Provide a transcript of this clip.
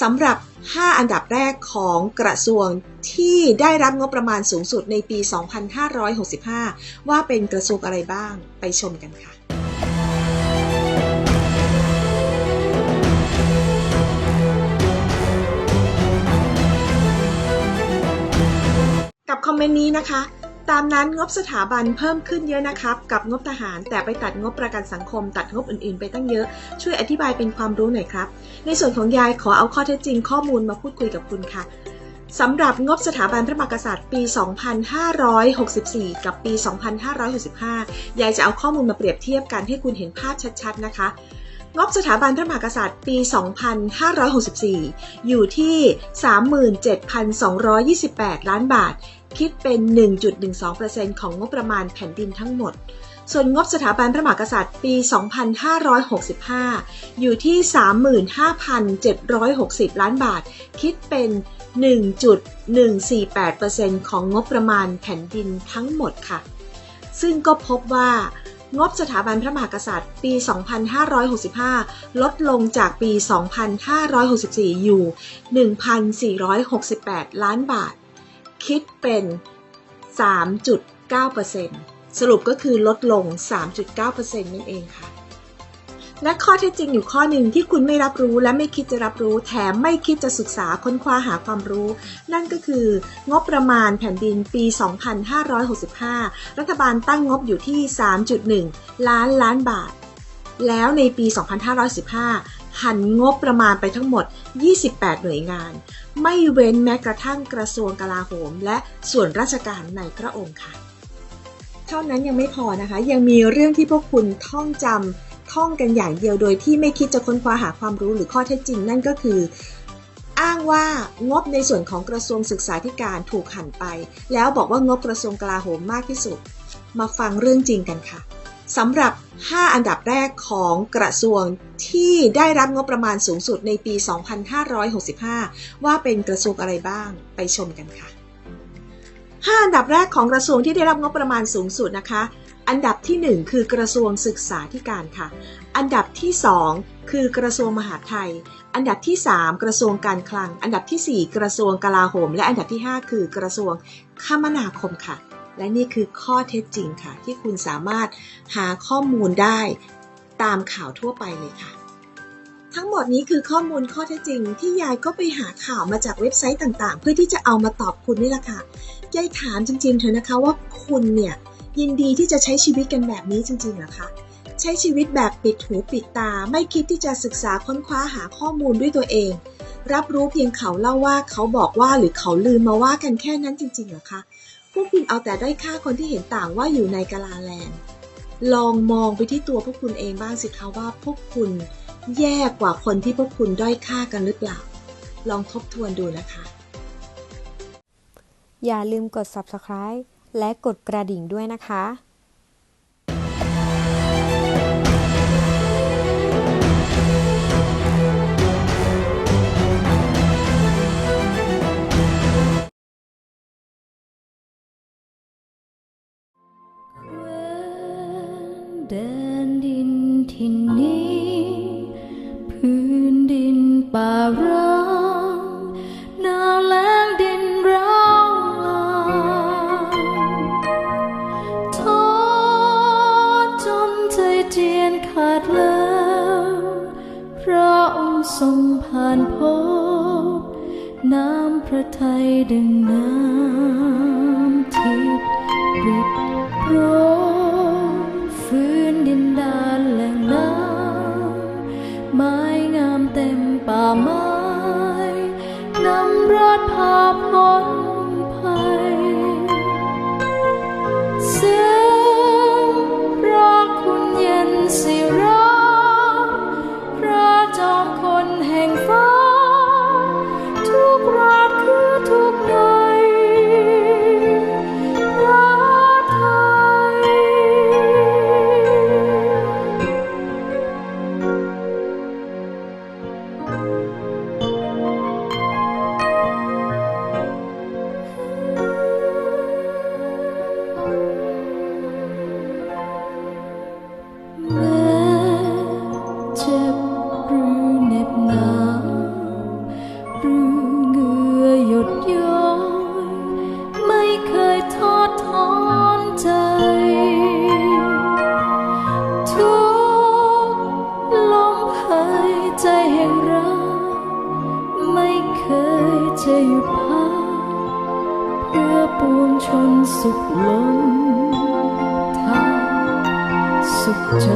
สำหรับ 5 อันดับแรกของกระทรวงที่ได้รับงบประมาณสูงสุดในปี 2565 ว่าเป็นกระทรวงอะไรบ้างไปชมกันค่ะกับคอมเมนต์นี้นะคะ ตามนั้นงบสถาบันเพิ่มขึ้นเยอะนะครับ กับงบทหาร แต่ไปตัดงบประกันสังคม ตัดงบอื่นๆ ไปตั้งเยอะ ช่วยอธิบายเป็นความรู้หน่อยครับ ในส่วนของยายขอเอาข้อเท็จจริงข้อมูลมาพูดคุยกับคุณค่ะสำหรับงบสถาบันพระมหากษัตริย์ปี 2564 กับปี 2565 ยายจะเอาข้อมูลมาเปรียบเทียบกันให้คุณเห็นภาพชัดๆ นะคะงบสถาบันพระมหากษัตริย์ปี 2564 อยู่ที่ 37,228 ล้านบาท คิดเป็น 1.12%ของงบประมาณแผ่นดินทั้งหมด ส่วนงบสถาบันพระมหากษัตริย์ปี 2565 อยู่ที่ 35,760 ล้านบาท คิดเป็น 1.148%ของงบประมาณแผ่นดินทั้งหมดค่ะ ซึ่งก็พบว่างบสถาบันพระมหากษัตริย์ปี 2565 ลดลงจากปี 2564 อยู่ 1,468 ล้านบาท คิดเป็น 3.9%สรุปก็คือลดลง 3.9%นั่นเองค่ะ และข้อเท็จจริงอยู่ข้อหนึ่งที่คุณไม่รับรู้และไม่คิดจะรับรู้ แถมไม่คิดจะศึกษาค้นคว้าหาความรู้ นั่นก็คืองบประมาณแผ่นดินปี 2565 รัฐบาลตั้งงบอยู่ที่ 3.1 ล้านล้านบาทแล้วในปี 2515 หันงบประมาณไปทั้งหมด 28 หน่วยงาน ไม่เว้นแม้กระทั่งกระทรวงกลาโหม และส่วนราชการในพระองค์ค่ะ เท่านั้นยังไม่พอนะคะ ยังมีเรื่องที่พวกคุณท่องจำท่องกันอย่างเดียวโดยที่ไม่คิดจะค้นคว้าหาความรู้หรือข้อเท็จจริง นั่นก็คือ อ้างว่างบในส่วนของกระทรวงศึกษาธิการถูกหันไป แล้วบอกว่างบกระทรวงกลาโหมมากที่สุด มาฟังเรื่องจริงกันค่ะ สำหรับ 5 อันดับแรกของกระทรวงที่ได้รับงบประมาณสูงสุดในปี 2565 ว่าเป็นกระทรวงอะไรบ้างไปชมกันค่ะ 5 อันดับแรกของกระทรวงที่ได้รับงบประมาณสูงสุดนะคะ อันดับที่ 1 คือกระทรวงศึกษาธิการค่ะ อันดับที่ 2 คือกระทรวงมหาดไทย อันดับที่ 3 กระทรวงการคลัง อันดับที่ 4 กระทรวงกลาโหม และอันดับที่ 5 คือกระทรวงคมนาคมค่ะ และนี่คือข้อเท็จจริงค่ะ ที่คุณสามารถหาข้อมูลได้ตามข่าวทั่วไปเลยค่ะ ทั้งหมดนี้คือข้อมูลข้อเท็จจริง ที่ยายก็ไปหาข่าวมาจากเว็บไซต์ต่างๆ เพื่อที่จะเอามาตอบคุณนี่แหละค่ะยายถามจริงๆเถอะนะคะว่าคุณเนี่ยยินดีที่จะใช้ชีวิตกันแบบนี้จริงๆหรอคะใช้ชีวิตแบบปิดหูปิดตา ไม่คิดที่จะศึกษาค้นคว้าหาข้อมูลด้วยตัวเอง รับรู้เพียงเขาเล่าว่าเขาบอกว่าหรือเขาลืมมาว่ากันแค่นั้นจริงๆหรอคะ พวกคุณเอาแต่ได้ค่าคนที่เห็นต่างว่าอยู่ในกาลาแลนด์ ลองมองไปที่ตัวพวกคุณเองบ้างสิคะว่าพวกคุณแย่กว่าคนที่พวกคุณด้อยค่ากันหรือเปล่า ลองทบทวนดูนะคะ อย่าลืมกด subscribe และกดกระดิ่งด้วยนะคะ แดนดินที่นนี้ พื้นดินป่าร้างหนาวแล้งดินร้างลางท้อจนใจเจียนขาดแล้วพระองค์ทรงผ่านพบ น้ำพระทัยดึงน้ำทิพย์ริบโปร เหงื่อหยดยอยไม่เคยทอทอนใจ ทุกลมหายใจแห่งรักไม่เคยจะหยุดพักเพื่อปวงชนสุขล้นทางสุขใจ